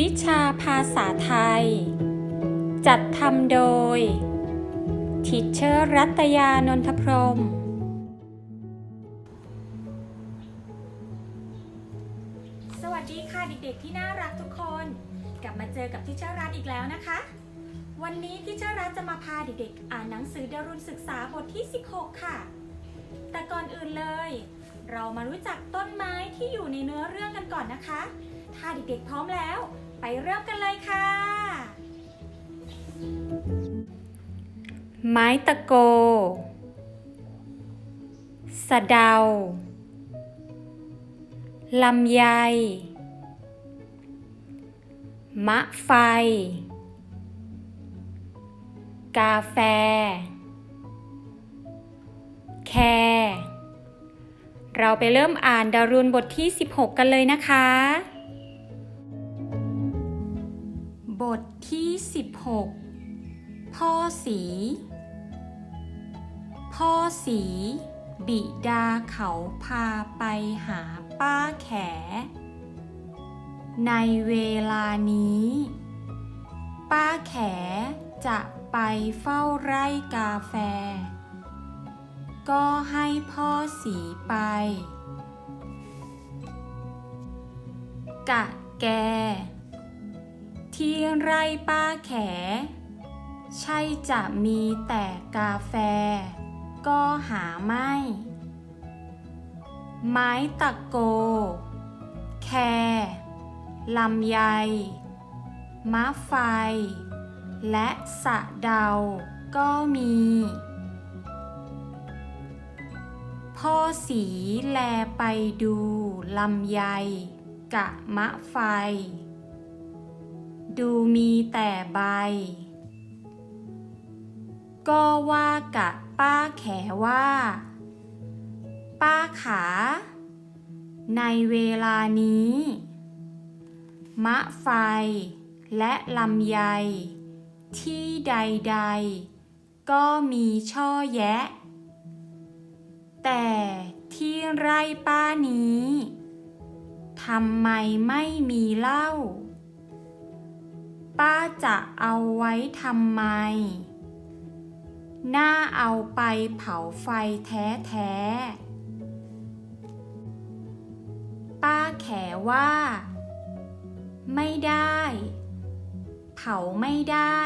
วิชาภาษาไทย จัดทำโดย ทิเชอร์รัตยานนทพรม สวัสดีค่ะเด็กๆที่น่ารักทุกคน กลับมาเจอกับทิเชอร์รัตอีกแล้วนะคะ วันนี้ทิเชอร์รัตจะมาพาเด็กๆ อ่านหนังสือดารุณศึกษาบทที่ 16 ค่ะ แต่ก่อนอื่นเลย เรามารู้จักต้นไม้ที่อยู่ในเนื้อเรื่องกันก่อนนะคะ ถ้าเด็กๆพร้อมแล้ว ไปเริ่มกันเลยค่ะ ไม้ตะโก สะเดา ลำไย มะไฟ กาแฟ แคเราไปเริ่มอ่านดารุณบทที่ 16 กันเลยนะคะ ทที่ 16 พ่อสี พ่อสี บิดาเขาพาไปหาป้าแข ในเวลานี้ ป้าแขจะไปเฝ้าไร่กาแฟ ก็ให้พ่อสีไป กะแก ที่ไร่ป้าแข ใช่จะมีแต่กาแฟ ก็หาไม่ ไม้ตะโก แคลำไย มะไฟ และสะเดาก็มี พ่อสีแลไปดูลำไยกะมะไฟ ดูมีแต่ใบ ก็ว่ากะป้าแขว่า ป้าขา ในเวลานี้ มะไฟและลำไย ที่ใดๆ ก็มีช่อแยะ แต่ที่ไร่ป้านี้ทำไมไม่มีเหล้า ป้าจะเอาไว้ทำไมน่าเอาไปเผาไฟแท้ๆป้าแขว่า ไม่ได้ เผาไม่ได้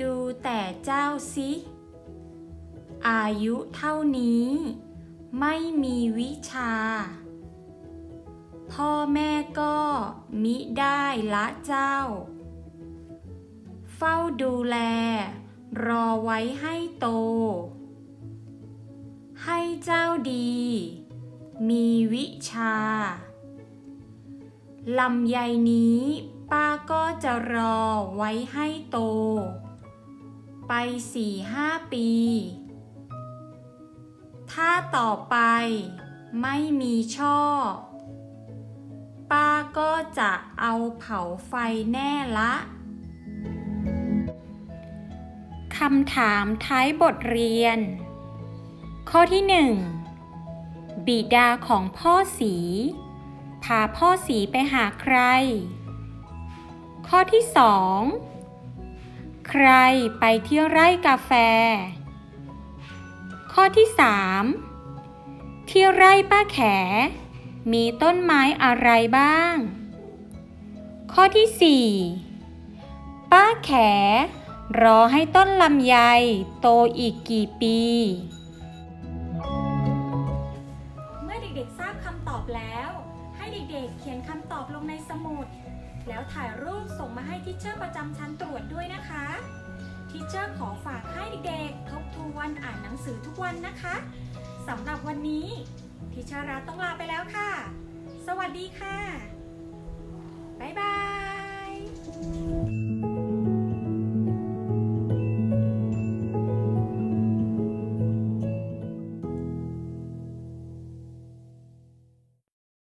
ดูแต่เจ้าสิ อายุเท่านี้ ไม่มีวิชา พ่อแม่ก็มิได้ละเจ้า เฝ้าดูแล รอไว้ให้โต ให้เจ้าดี มีวิชา ลำไยนี้ป้าก็จะรอไว้ให้โต ไปสี่ห้าปี ถ้าต่อไปไม่มีช่อ ป้าก็จะเอาเผาไฟแน่ละคำถามท้ายบทเรียน ข้อที่หนึ่งบิดาของพ่อสี พาพ่อสีไปหาใคร ข้อที่สองใครไปเที่ยวไร่กาแฟ ข้อที่สามเที่ยวไร่ป้าแข มีต้นไม้อะไรบ้าง ข้อที่สี่ป้าแข รอให้ต้นลำไยโตอีกกี่ปี เมื่อเด็กๆทราบคำตอบแล้ว ให้เด็กๆเขียนคำตอบลงในสมุด แล้วถ่ายรูปส่งมาให้ทิเชอร์ประจำชั้นตรวจด้วยนะคะทิเชอร์ขอฝากให้เด็กๆทบทวนอ่านหนังสือทุกวันนะคะสำหรับวันนี้ พิชาราต้องลาไปแล้วค่ะ สวัสดีค่ะ บ๊ายบาย